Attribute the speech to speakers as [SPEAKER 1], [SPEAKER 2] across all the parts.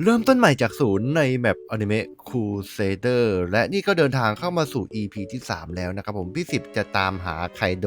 [SPEAKER 1] เริ่มต้นใหม่จากศูนย์ในแมปอนิเมะคูเซเดอร์และนี่ก็เดินทางเข้ามาสู่ EP ที่ 3 แล้วนะครับผมพี่สิบจะตามหาไคโด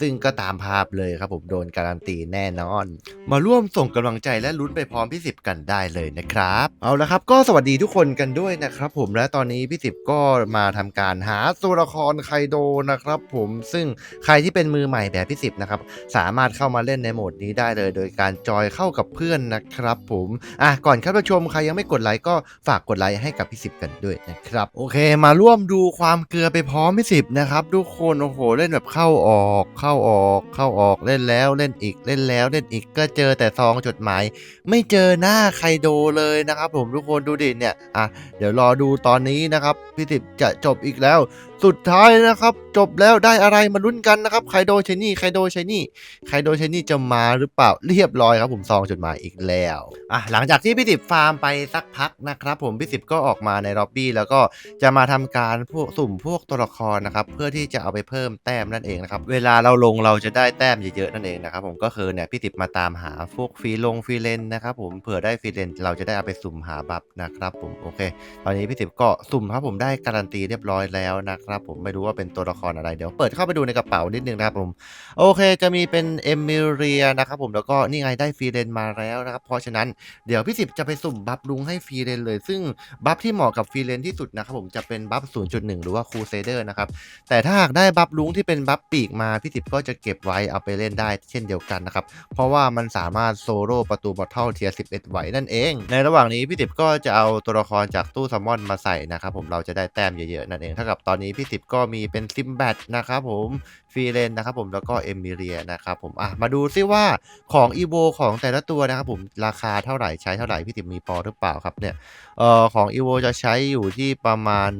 [SPEAKER 1] ซึ่งก็ตามภาพเลยครับผมโดนการันตีแน่นอน มาร่วมส่งกำลังใจและลุ้นไปพร้อมพี่สิบกันได้เลยนะครับ เอาละครับก็สวัสดีทุกคนกันด้วยนะครับผมและตอนนี้พี่สิบก็มาทำการหาตัวละครไคโดนะครับผมซึ่งใครที่เป็นมือใหม่แบบพี่สิบนะครับสามารถเข้ามาเล่นในโหมดนี้ได้เลย โดยการจอยเข้ากับเพื่อนนะครับผมอะก่อนเข้าไปชมใครยังไม่กดไลค์ก็ฝากกดไลค์ให้กับพี่สิบกันด้วยนะครับ โอเค มาร่วมดูความเกลือไปพร้อมพี่สิบนะครับทุกคนโอ้โหเล่นแบบเข้าออกเข้าออกเข้าออกเล่นแล้วเล่นอีกเล่นแล้วเล่นอีกก็เจอแต่ซองจดหมาย ไม่เจอหน้าใครโดเลยนะครับ ผมทุกคนดูดิเนี่ยอะเดี๋ยวรอดูตอนนี้นะครับพี่สิบจะจบอีกแล้ว สุดท้ายนะครับ จบแล้วได้อะไรมาลุ้นกันนะครับไคโดเชนี่ไคโดเชนี่ไคโดเชนี่จะมาหรือเปล่าเรียบร้อยครับผมซองจดหมายอีกแล้วอะหลังจากที่พี่สิบฟาร์มไปสักพักนะครับ ผมพี่สิบก็ออกมาในล็อบบี้แล้วก็จะมาทำการพวกสุ่มพวกตัวละครนะครับเพื่อที่จะเอาไปเพิ่มแต้มนั่นเองนะครับเวลาเราลงเราจะได้แต้มเยอะๆนั่นเองนะครับผมก็คือเนี่ยพี่สิบมาตามหาพวกฟรีลงฟรีเลนนะครับผมเผื่อได้ฟรีเลนเราจะได้เอาไปสุ่มหาบัฟนะครับผมโอเค ตอนนี้พี่สิบก็สุ่มครับผมได้การันตีเรียบร้อยแล้วนะครับผมไม่รู้ว่าเป็นตัวละครอะไรเดี๋ยวเปิดเข้าไปดูในกระเป๋านิดนึงนะครับผมโอเคจะมีเป็นเอมิเรียนะครับผมแล้วก็นี่ไงได้ฟรีเลนมาแล้วนะครับเพราะฉะนั้นเดี๋ยวพี่สิบจะไปสุ่มบัฟลุงให้ฟรีเลนเลย ซึ่งบัฟที่เหมาะกับฟรีเลนที่สุดนะครับผมจะเป็นบัฟ 0.1 หรือว่าคูเซเดอร์นะครับแต่ถ้าหากได้บัฟลุงที่เป็นบัฟปีกมาพี่สิบก็จะเก็บไว้เอาไปเล่นได้เช่นเดียวกันนะครับเพราะว่ามันสามารถโซโล่ประตูบอทเทิลเทียร์11 ไหวนั่นเอง ในระหว่างนี้พี่ติบก็จะเอาตัวละครจากตู้ซัมมอนมาใส่นะครับผมเราจะได้แต้มเยอะๆนั่นเองเท่ากับตอนนี้พี่ติบก็มีเป็นซิมแบตนะครับผม ฟีเลนนะครับผมแล้วก็เอมิเรียนะครับผมอะมาดูซิว่าของอีโวของแต่ละตัวนะครับผมราคาเท่าไหร่ใช้เท่าไหร่พี่ติบมีพอหรือเปล่าครับเนี่ยเอ่อของอีโวจะใช้อยู่ที่ประมาณ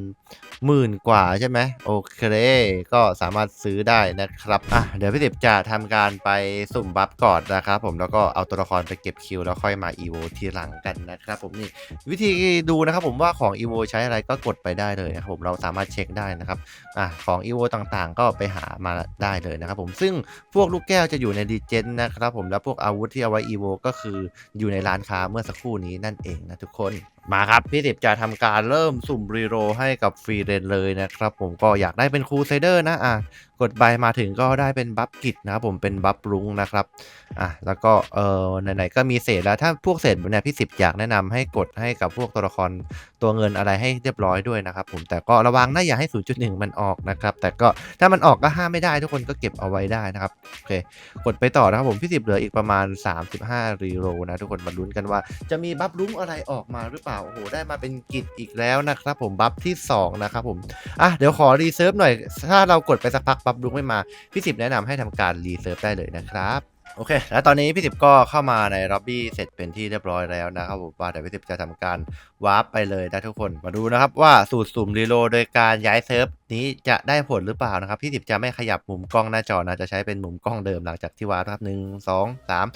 [SPEAKER 1] หมื่นกว่าใช่ไหมโอเคก็สามารถซื้อได้นะครับอะเดี๋ยวพี่ติบจะทำการไปสุ่มบัฟก่อนนะครับผมแล้วก็เอาตัวละครไปเก็บคิวแล้วค่อยมาอีโวทีหลังกันนะครับผมนี่วิธีดูนะครับผมว่าของอีโวใช้อะไรก็กดไปได้เลยนะครับผมเราสามารถเช็คได้นะครับอะของอีโวต่างๆ ก็ไปหามาได้เลยนะครับผมซึ่งพวกลูกแก้วจะอยู่ในดีเจนนะครับผมแล้วพวกอาวุธที่เอาไว้อีโวก็คืออยู่ในร้านค้าเมื่อสักครู่นี้นั่นเองนะทุกคนมาครับ พี่ติบจะทำการเริ่มสุ่มรีโรให้กับฟรีเรนเลยนะครับผมก็อยากได้เป็นครูไซเดอร์นะอะกดใบมาถึงก็ได้เป็นบัฟกิจนะครับผมเป็นบัฟรุ้งนะครับอะแล้วก็เออไหนๆก็มีเศษแล้วถ้าพวกเศษเนี้ยพี่สิบอยากแนะนำให้กดให้กับพวกตัวละครตัวเงินอะไรให้เรียบร้อยด้วยนะครับผมแต่ก็ระวังนะอย่าให้ 0.1 มันออกนะครับแต่ก็ถ้ามันออกก็ห้ามไม่ได้ทุกคนก็เก็บเอาไว้ได้นะครับโอเคกดไปต่อนะครับผมพี่สิบเหลืออีกประมาณ 35รีโรนะทุกคนมาลุ้นกันว่าจะมีบัฟลุ้งอะไรออกมาหรือเปล่าโอ้โหได้มาเป็นกิจอีกแล้วนะครับผมบัฟที่ 2 นะครับผมอะเดี๋ยวขอรีเซิร์ฟหน่อย ถ้าเรากดไปสักพักบัฟลุ้งไม่มา พี่สิบแนะนำให้ทำการรีเซิร์ฟได้เลยนะครับโอเค แล้วตอนนี้พี่สิบก็เข้ามาในล็อบบี้เสร็จเป็นที่เรียบร้อยแล้วนะครับผมว่าเดี๋ยวพี่สิบจะทำการวาร์ปไปเลยนะทุกคน มาดูนะครับว่าสูตรสุ่มรีโลโดยการย้ายเซิร์ฟนี้จะได้ผลหรือเปล่านะครับพี่สิบจะไม่ขยับมุมกล้องหน้าจอนะจะใช้เป็นมุมกล้องเดิมหลังจากที่วาร์ปครับหนึ่งสองสาม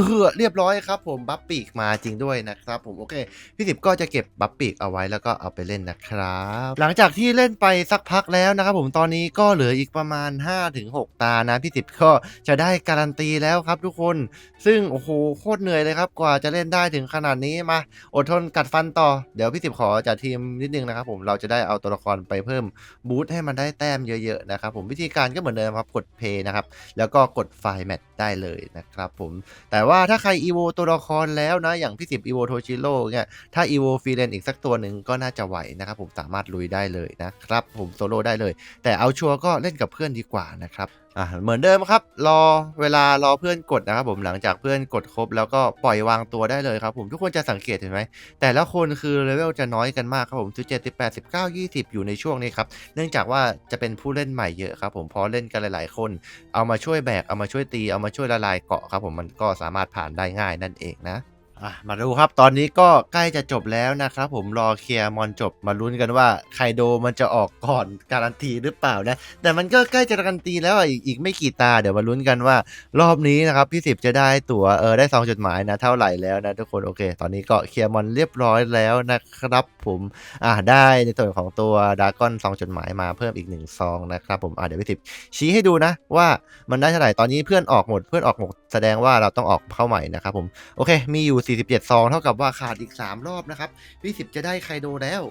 [SPEAKER 1] ออเรียบร้อยครับผมบัฟปีกมาจริงด้วยนะครับผมโอเค พี่สิบก็จะเก็บบัฟปีกเอาไว้แล้วก็เอาไปเล่นนะครับ หลังจากที่เล่นไปสักพักแล้วนะครับผมตอนนี้ก็เหลืออีกประมาณ 5-6 ตานะพี่สิบก็จะได้การันตีแล้วครับทุกคน ซึ่งโอ้โหโคตรเหนื่อยเลยครับกว่าจะเล่นได้ถึงขนาดนี้มา อดทนกัดฟันต่อเดี๋ยวพี่สิบขอจัดทีมนิดนึงนะครับผมเราจะได้เอาตัวละครไปเพิ่มบูทให้มันได้แต้มเยอะๆนะครับผมวิธีการก็เหมือนเดิมครับกดเพย์นะครับแล้วก็กดไฟล์แมท ได้เลยนะครับผม แต่ว่าถ้าใครอีโวตัวละครแล้วนะ อย่างพี่สิบอีโวโทชิโร่เนี่ยถ้าอีโวฟีเลนอีกสักตัวหนึ่งก็น่าจะไหวนะครับผมสามารถลุยได้เลยนะครับผมโซโล่ได้เลย แต่เอาชัวร์ก็เล่นกับเพื่อนดีกว่านะครับอะเหมือนเดิมครับ รอเวลารอเพื่อนกดนะครับผมหลังจากเพื่อนกดครบ แล้วก็ปล่อยวางตัวได้เลยครับผมทุกคนจะสังเกตเห็นไหมแต่ละคนคือเลเวลจะน้อยกันมากครับผม17 18 19 20อยู่ในช่วงนี้ครับเนื่องจากว่าจะเป็นผู้เล่นใหม่เยอะครับผมพอเล่นกันหลาย ๆ คน เอามาช่วยแบกเอามาช่วยตีเอามาช่วยละลายเกาะครับผมมันก็สามารถผ่านได้ง่ายนั่นเองนะ อะมาดูครับตอนนี้ก็ใกล้จะจบแล้วนะครับผมรอเคลียร์มอนจบมาลุ้นกันว่าไคโดมันจะออกก่อนการันตีหรือเปล่านะ แต่มันก็ใกล้จะการันตีแล้วอะอีกอีกไม่กี่ตาเดี๋ยวมาลุ้นกันว่ารอบนี้นะครับพี่สิบจะได้ตั๋วเออได้ซองจดหมายนะเท่าไหร่แล้วนะทุกคนโอเค ตอนนี้ก็เคลียร์มอนเรียบร้อยแล้วนะครับผมอะได้ในส่วนของตัวดากอนซองจดหมายมาเพิ่มอีกหนึ่งซองนะครับผมอะเดี๋ยวพี่สิบชี้ให้ดูนะ ว่ามันได้เท่าไหร่ตอนนี้เพื่อนออกหมดเพื่อนออกหมดแสดงว่าเราต้องออกเข้าใหม่นะครับผมโอเคมีอยู่47 ซอง เท่ากับว่าขาดอีก 3 รอบนะครับ พี่สิบจะได้ไคโดแล้ว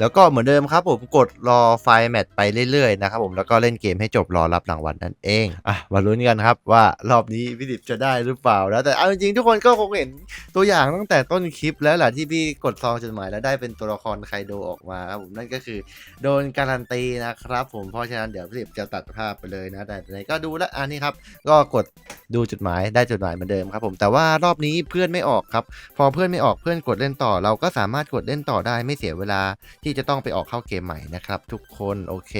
[SPEAKER 1] แล้วก็เหมือนเดิมครับผมกดรอไฟล์แมตช์ไปเรื่อยๆนะครับผมแล้วก็เล่นเกมให้จบรอรับรางวัลนั่นเองอะมาลุ้นกันครับว่ารอบนี้พี่สิบจะได้หรือเปล่าแล้วแต่เอาจริงๆทุกคนก็คงเห็นตัวอย่างตั้งแต่ต้นคลิปแล้วแหละที่พี่กดซองจดหมายแล้วได้เป็นตัวละครไคโดออกมาครับผมนั่นก็คือโดนการันตีนะครับผมเพราะฉะนั้นเดี๋ยวพี่สิบจะตัดภาพไปเลยนะแต่ไหนก็ดูแล้วอันนี้ครับก็กดดูจดหมายได้จดหมายเหมือนเดิมครับผมแต่ว่ารอบนี้เพื่อนไม่ออกครับพอเพื่อนไม่ออกเพื่อนกดเล่นต่อ เราก็สามารถกดเล่นต่อได้ไม่เสียเวลาที่จะต้องไปออกเข้าเกมใหม่นะครับ ทุกคนโอเค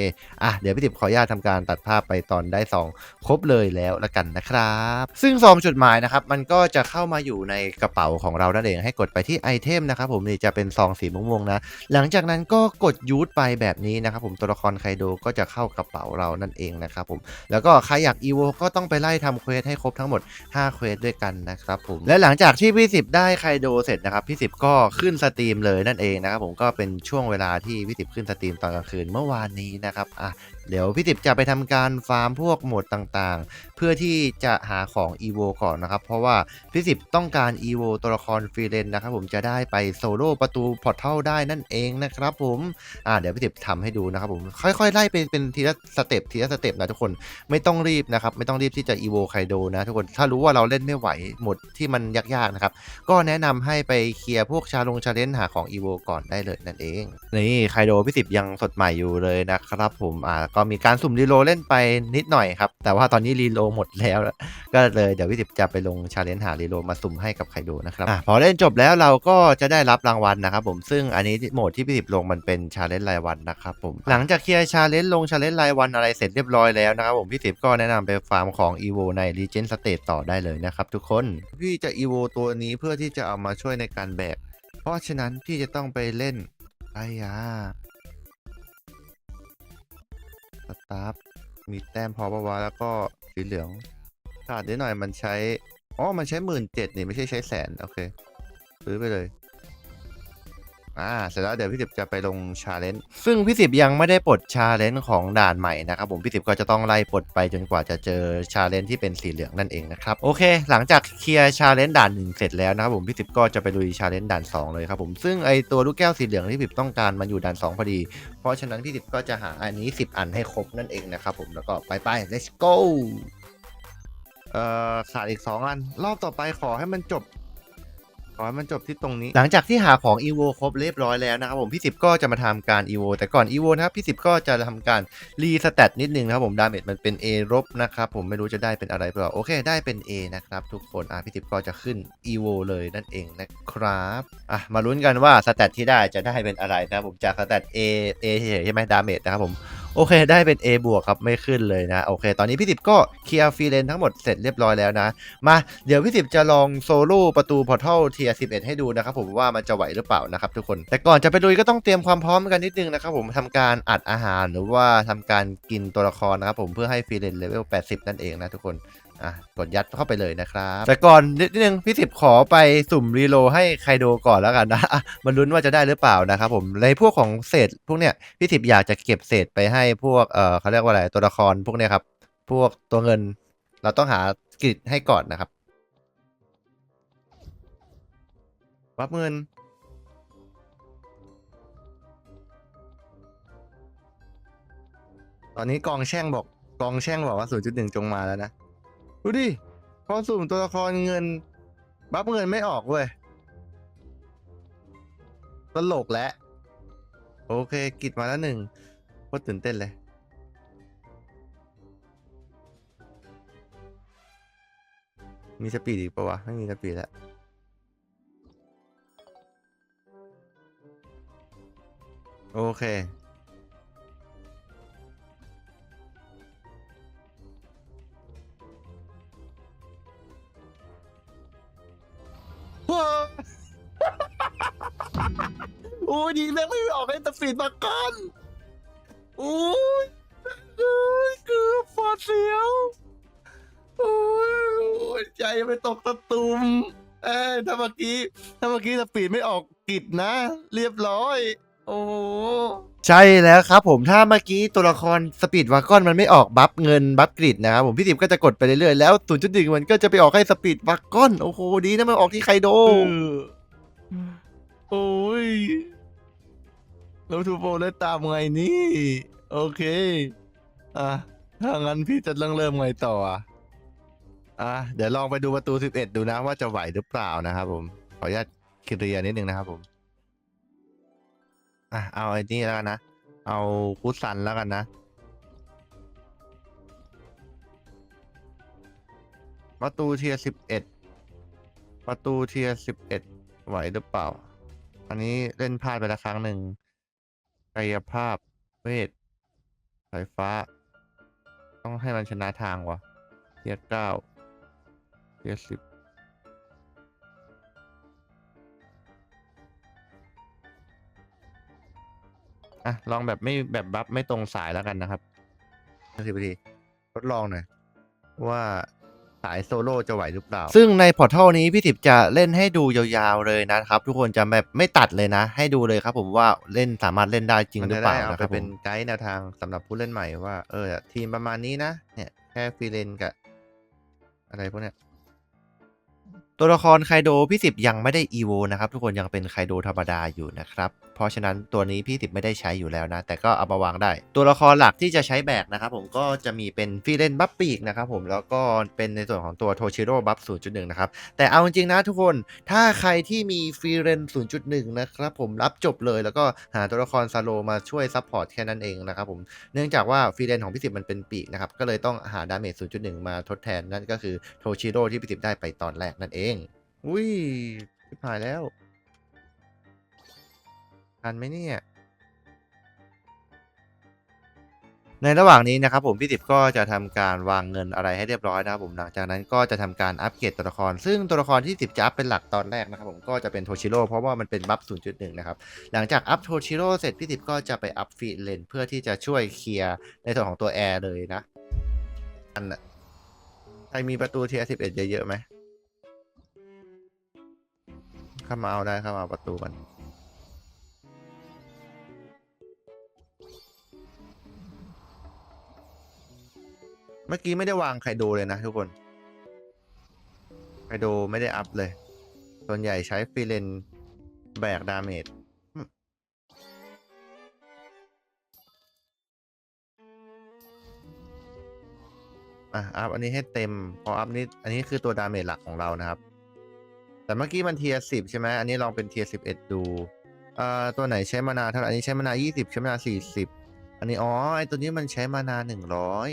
[SPEAKER 1] อะเดี๋ยวพี่ติบขออนุญาตทำการตัดภาพไปตอนได้ซองครบเลยแล้วละกันนะครับ ซึ่งซองจดหมายนะครับมันก็จะเข้ามาอยู่ในกระเป๋าของเรานั่นเองให้กดไปที่ไอเทมนะครับผมนี่จะเป็นซองสีม่วงๆนะ หลังจากนั้นก็กดยูทไปแบบนี้นะครับผมตัวละครไคโดก็จะเข้ากระเป๋าเรานั่นเองนะครับผมแล้วก็ใครอยากอีโวก็ต้องไปไล่ทำเควสให้ครบทั้งหมด 5 เควสด้วยกันนะครับผมและหลังจากที่พี่สิบได้ไคโดเสร็จนะครับพี่สิบก็ขึ้นสตรีมเลยนั่นเองนะครับผมก็เป็นช่วงเววลาที่พี่สิบขึ้นสตรีมตอนกลางคืนเมื่อวานนี้นะครับอะ เดี๋ยวพี่สิบจะไปทำการฟาร์มพวกโหมดต่างๆ เพื่อที่จะหาของอีโวก่อนนะครับ เพราะว่าพี่สิบต้องการอีโวตัวละครฟรีเลนนะครับผมจะได้ไปโซโล่ประตูพอร์ทัลได้นั่นเองนะครับผมอ่าเดี๋ยวพี่สิบทำให้ดูนะครับผมค่อยๆไล่ไปเป็นทีละสเต็ปทีละสเต็ปนะทุกคนไม่ต้องรีบนะครับไม่ต้องรีบที่จะอีโวไคโดนะทุกคนถ้ารู้ว่าเราเล่นไม่ไหวหมดที่มันยากๆนะครับก็แนะนำให้ไปเคลียร์พวกชาลงชาเลนจ์หาของอีโวก่อนได้เลยนั่นเองนี่ไคโดพี่สิบยังสดใหม่อยู่เลยนะครับผมอ่าก็มีการสุ่มรีโลเล่นไปนิดหน่อยครับ แต่ว่าตอนนี้รีโลหมดแล้ว ก็เลยเดี๋ยวพี่สิบจะไปลงชาเลนจ์หารีโลมาสุ่มให้กับไคโดนะครับอพอเล่นจบแล้วเราก็จะได้รับรางวัลนะครับผมซึ่งอันนี้โหมดที่พี่สิบลงมันเป็นชาเลนจ์รายวันนะครับผมหลังจากเคลียร์ชาเลนจ์ลงชาเลนจ์รายวันอะไรเสร็จเรียบร้อยแล้วนะครับผมพี่สิบก็แนะนำไปฟาร์มของ e v o ใน Legend State ต่อได้เลยนะครับทุกคนพี่จะ e v o ตัวนี้เพื่อที่จะเอามาช่วยในการแบกเพราะฉะนั้นพี่จะต้องไปเล่นไอ้ยา ตาร์ฟมีแต้มพอปะวะแล้วก็สีเหลืองขาดนิดหน่อยมันใช้อ๋อมันใช้หมื่นเจ็ดนี่ไม่ใช่ใช้แสน โอเค ซื้อไปเลย อ่าเสร็จแล้วเดี๋ยวพี่สิบจะไปลงชาเลนจ์ซึ่งพี่สิบยังไม่ได้ปลดชาเลนจ์ของด่านใหม่นะครับผมพี่สิบก็จะต้องไล่ปลดไปจนกว่าจะเจอชาเลนจ์ที่เป็นสีเหลืองนั่นเองนะครับโอเค หลังจากเคลียร์ชาเลนจ์ด่านหนึ่งเสร็จแล้วนะครับผมพี่สิบก็จะไปลุยชาเลนจ์ด่านสองเลยครับผมซึ่งไอตัวลูกแก้วสีเหลืองที่พี่สิบต้องการมันอยู่ด่านสองพอดี เพราะฉะนั้นพี่สิบก็จะหาอันนี้ 10 อันให้ครบนั่นเองนะครับผมแล้วก็ไปไป let's go เอ่อขาดอีก2อันรอบต่อไปขอให้มันจบ ขอให้มันจบที่ตรงนี้ หลังจากที่หาของ EVO ครบเรียบร้อยแล้วนะครับผมพี่สิบก็จะมาทำการ EVO แต่ก่อน EVO นะครับพี่สิบก็จะทำการรีสเตตนิดนึงนะครับผมดาเมจมันเป็น A ลบนะครับผมไม่รู้จะได้เป็นอะไรเปล่าโอเค ได้เป็น A นะครับทุกคนอะพี่สิบก็จะขึ้น EVO เลยนั่นเองนะครับอะมาลุ้นกันว่าสเตตที่ได้จะได้เป็นอะไรนะครับผมจากสเตต A A เฉยใช่ไหมดาเมจนะครับผม โอเค ได้เป็น A บวกครับไม่ขึ้นเลยนะ โอเค ตอนนี้พี่สิบก็เคลียร์ฟรีเลนทั้งหมดเสร็จเรียบร้อยแล้วนะ มาเดี๋ยวพี่สิบจะลองโซโล่ประตูพอร์ทัลเทียร์11ให้ดูนะครับผมว่ามันจะไหวหรือเปล่านะครับทุกคน แต่ก่อนจะไปลุยก็ต้องเตรียมความพร้อมกันนิดนึงนะครับผมทำการอัดอาหารหรือว่าทำการกินตัวละครนะครับผมเพื่อให้ฟรีเลนเลเวล80นั่นเองนะทุกคน อะกดยัดเข้าไปเลยนะครับ แต่ก่อนนิดนึงพี่สิบขอไปสุ่มรีโลให้ไคโดก่อนแล้วกันนะอะมันลุ้นว่าจะได้หรือเปล่านะครับผมในพวกของเศษพวกเนี้ยพี่สิบอยากจะเก็บเศษไปให้พวกเออเขาเรียกว่าอะไรตัวละครพวกเนี้ยครับ พวกตัวเงิน เราต้องหากริดให้ก่อนนะครับวับเงินตอนนี้กองแช่งบอกกองแช่งบอกว่า 0.1 จงมาแล้วนะ ดูดิพอสุ่มตัวละครเงิน บัฟเงินไม่ออกเว้ยตลกแล้วโอเค กิดมาแล้วหนึ่งโคตรตื่นเต้นเลย มีสปีดอีกปะวะ ไม่มีสปีดแล้วโอเค อ้ยดีแม่งไม่ออกให้ตะฟีดมาก่อนโอ้ยโอ้ยเกือบฟอดเสียวโอ้ยโอ้ยใจไปตกตะตุ่มเอ้ยถ้าเมื่อกี้ถ้าเมื่อกี้สปีดไม่ออกกิดนะ เรียบร้อย โอ้โหใช่แล้วครับผมถ้าเมื่อกี้ตัวละครสปีดวากอนมันไม่ออกบัฟเงินบัฟกริดนะครับผมพี่สิบก็จะกดไปเรื่อยๆแล้วศูนย์จุดหนึ่งมันก็จะไปออกให้สปีดวากอนโอ้โหดีนะมันออกที่ไคโด โอ้ย แล้วทูโบได้ตามไงนี่ โอเค อะ ถ้างั้นพี่จะเริ่มเริ่มไงต่ออะ อะ เดี๋ยวลองไปดูประตู 11 ดูนะว่าจะไหวหรือเปล่านะครับผม ขออนุญาตเคลียร์นิดนึงนะครับผม อะ เอาไอ้นี่แล้วกันนะ เอาคุซันแล้วกันนะ ประตูเทียร์11 ประตูเทียร์11 ไหวหรือเปล่า อันนี้เล่นพลาดไปแล้วครั้งหนึ่ง กายภาพ เวท สายฟ้า ต้องให้มันชนะทางวะเทียร์เก้าเทียร์สิบอะ ลองแบบไม่แบบบัฟไม่ตรงสายแล้วกันนะครับสิบนาทีทดลองหน่อยว่า สายโซโล่จะไหวหรือเปล่า ซึ่งในพอร์ทัลนี้พี่ถิบจะเล่นให้ดูยาวๆเลยนะครับ ทุกคนจะแบบไม่ตัดเลยนะ ให้ดูเลยครับผมว่าเล่นสามารถเล่นได้จริงหรือเปล่านะครับเป็นไกด์แนวทางสำหรับผู้เล่นใหม่ว่า เออ ทีมประมาณนี้นะ เนี่ย แค่ฟรีเลนกับ อะไรพวกเนี้ย ตัวละครไคโดพี่สิบยังไม่ได้อีโวนะครับ ทุกคนยังเป็นไคโดธรรมดาอยู่นะครับ เพราะฉะนั้นตัวนี้พี่สิบไม่ได้ใช้อยู่แล้วนะ แต่ก็เอามาวางได้ ตัวละครหลักที่จะใช้แบกนะครับผมก็จะมีเป็นฟีเรนบัฟปีกนะครับผมแล้วก็เป็นในส่วนของตัวโทชิโร่บัฟ0.1 นะครับ แต่เอาจริงๆนะทุกคนถ้าใครที่มีฟีเรน0.1 นะครับผมรับจบเลยแล้วก็หาตัวละครซาโลมาช่วยซัพพอร์ตแค่นั้นเองนะครับผมเนื่องจากว่าฟีเรนของพี่สิบมันเป็นปีกนะครับก็เลยต้องหาดาเมจ0.1 มาทดแทนนั่นก็คือโทชิโร่ที่พี่สิบได้ไปตอนแรกนั่นเองอุ้ยชิบหายแล้วทันไหมเนี่ย ในระหว่างนี้นะครับผมพี่ติบก็จะทำการวางเงินอะไรให้เรียบร้อยนะครับผมหลังจากนั้นก็จะทำการอัปเกรดตัวละคร ซึ่งตัวละครที่ติบจะอัพเป็นหลักตอนแรกนะครับผมก็จะเป็นโทชิโร่เพราะว่ามันเป็นบัฟ 0.1 นะครับ หลังจากอัพโทชิโร่เสร็จพี่ติบก็จะไปอัพฟีเลนเพื่อที่จะช่วยเคลียร์ในส่วนของตัวแอร์เลยนะอันน่ะใครมีประตูเทียร์11 เยอะๆไหม เข้ามาเอาได้เข้ามาเอาประตูมันเมื่อกี้ไม่ได้วางไคโดเลยนะทุกคนไคโดไม่ได้อัพเลย ส่วนใหญ่ใช้ฟีเลนแบกดาเมจอะอัพอันนี้ให้เต็ม พออัพนี้ อันนี้คือตัวดาเมจหลักของเรานะครับ แต่เมื่อกี้มันเทียร์สิบใช่ไหมอันนี้ลองเป็นเทียร์สิบเอ็ดดูเอ่อตัวไหนใช้มานาเท่าไหร่อันนี้ใช้มานายี่สิบใช้มานาสี่สิบอันนี้อ๋อไอตัวนี้มันใช้มานาหนึ่งร้อย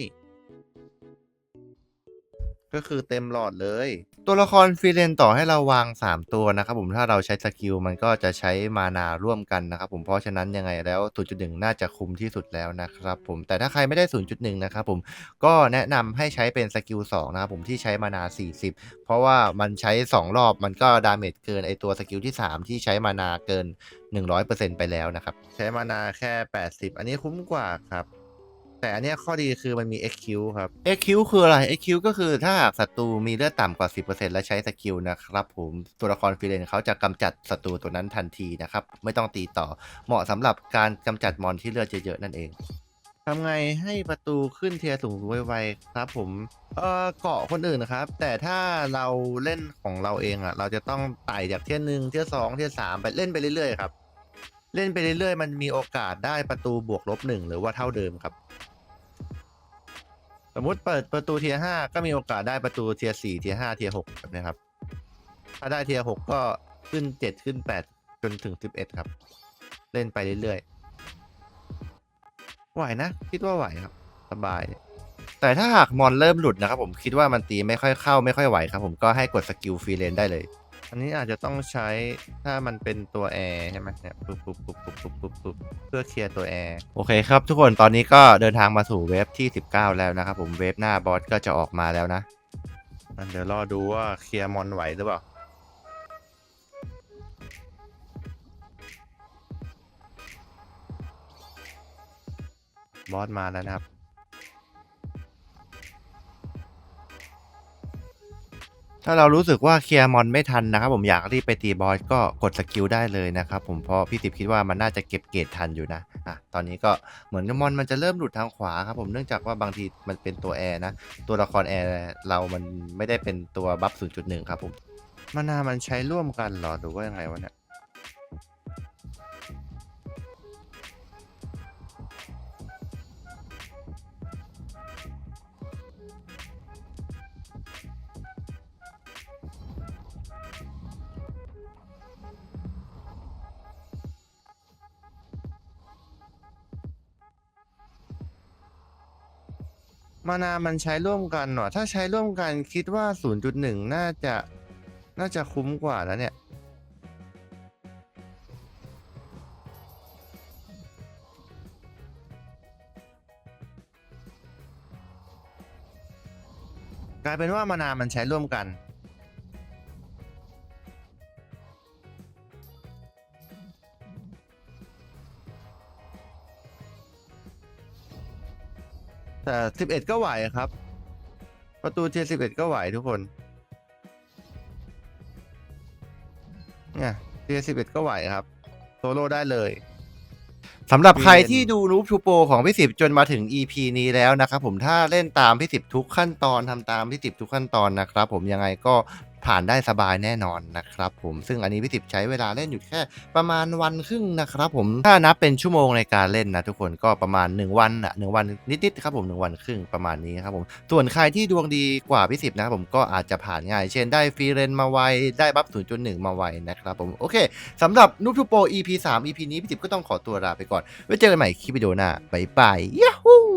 [SPEAKER 1] ก็คือเต็มหลอดเลย ตัวละครฟรีเลนต่อให้เราวาง 3 ตัวนะครับผมถ้าเราใช้สกิลมันก็จะใช้มานาร่วมกันนะครับผมเพราะฉะนั้นยังไงแล้ว 0.1 น่าจะคุ้มที่สุดแล้วนะครับผมแต่ถ้าใครไม่ได้ 0.1 นะครับผมก็แนะนำให้ใช้เป็นสกิล2นะครับผมที่ใช้มานา 40 เพราะว่ามันใช้ 2 รอบมันก็ดาเมจเกินไอตัวสกิลที่ 3 ที่ใช้มานาเกิน 100%ไปแล้วนะครับใช้มานาแค่ 80 อันนี้คุ้มกว่าครับ แต่อันเนี้ยข้อดีคือมันมี XQ ครับ XQ คืออะไร XQ ก็คือถ้าหากศัตรูมีเลือดต่ำกว่า 10%และใช้สกิลนะครับผมตัวละครฟรีเลนเขาจะกำจัดศัตรูตัวนั้นทันทีนะครับไม่ต้องตีต่อเหมาะสำหรับการกำจัดมอนที่เลือดเยอะๆนั่นเองทำไงให้ประตูขึ้นเทียร์สูงไวๆครับผมเออเกาะคนอื่นนะครับ แต่ถ้าเราเล่นของเราเองอะ เราจะต้องไต่จากเทียร์หนึ่งเทียร์สองเทียร์สามไปเล่นไปเรื่อยๆครับ เล่นไปเรื่อยๆ มันมีโอกาสได้ประตูบวกลบหนึ่งหรือว่าเท่าเดิมครับ สมมุติเปิดประตูเทียห้าก็มีโอกาสได้ประตูเทียสี่เทียห้าเทียหกแบบนี้ครับ ถ้าได้เทียหกก็ขึ้นเจ็ดขึ้นแปดจนถึงสิบเอ็ดครับ เล่นไปเรื่อยๆไหวนะ คิดว่าไหวครับ สบาย แต่ถ้าหากมอนเริ่มหลุดนะครับผมคิดว่ามันตีไม่ค่อยเข้าไม่ค่อยไหวครับผมก็ให้กดสกิลฟรีเลนได้เลย อันนี้อาจจะต้องใช้ถ้ามันเป็นตัวแอร์ใช่ไหมเนี่ยปุ๊บปุ๊บปุ๊บปุ๊บปุ๊บปุ๊บปุ๊บเพื่อเคลียร์ตัวแอร์โอเคครับทุกคนตอนนี้ก็เดินทางมาสู่เวฟที่ 19 แล้วนะครับผมเวฟหน้าบอสก็จะออกมาแล้วนะอะเดี๋ยวรอดูว่าเคลียร์มอนไหวหรือเปล่าบอสมาแล้วนะครับ ถ้าเรารู้สึกว่าเคลียร์มอนไม่ทันนะครับผมอยากรีบไปตีบอสก็กดสกิลได้เลยนะครับผมเพราะพี่ติบคิดว่ามันน่าจะเก็บเกรดทันอยู่นะอะตอนนี้ก็เหมือนมอนมันจะเริ่มหลุดทางขวาครับผมเนื่องจากว่าบางทีมันเป็นตัวแอร์นะ ตัวละครแอร์เรามันไม่ได้เป็นตัวบัฟ0.1ครับผมมานามันใช้ร่วมกันเหรอหรือว่ายังไงวะเนี่ย มานามันใช้ร่วมกันเหรอ ถ้าใช้ร่วมกันคิดว่า 0.1 น่าจะ น่าจะคุ้มกว่าแล้วเนี่ย กลายเป็นว่ามานามันใช้ร่วมกัน แต่สิบเอ็ดก็ไหวครับ ประตูเทียสิบเอ็ดก็ไหวทุกคน เนี่ยเทียสิบเอ็ดก็ไหวครับ โซโล่ได้เลย สำหรับใครที่ดูนูบทูโปของพี่สิบจนมาถึง EP นี้แล้วนะครับผมถ้าเล่นตามพี่สิบทุกขั้นตอนทำตามพี่สิบทุกขั้นตอนนะครับผมยังไงก็ ผ่านได้สบายแน่นอนนะครับผมซึ่งอันนี้พี่สิบใช้เวลาเล่นอยู่แค่ประมาณวันครึ่งนะครับผมถ้านับเป็นชั่วโมงในการเล่นนะทุกคนก็ประมาณ 1 วันอะหวันนิดๆครับผมหนึ่งวันครึ่งประมาณนี้ครับผมส่วนใครที่ดวงดีกว่าพี่สิบนะครับผมก็อาจจะผ่านง่าย เช่นได้ฟรีเรนมาไวได้บัฟ0.1 มาไวนะครับผมโอเคสำหรับนูบทูโป EP 3 EP นี้พี่สิบก็ต้องขอตัวลาไปก่อนไว้เจอกันใหม่คลิปวิดีโอหน้าบ๊ายบายยาฮู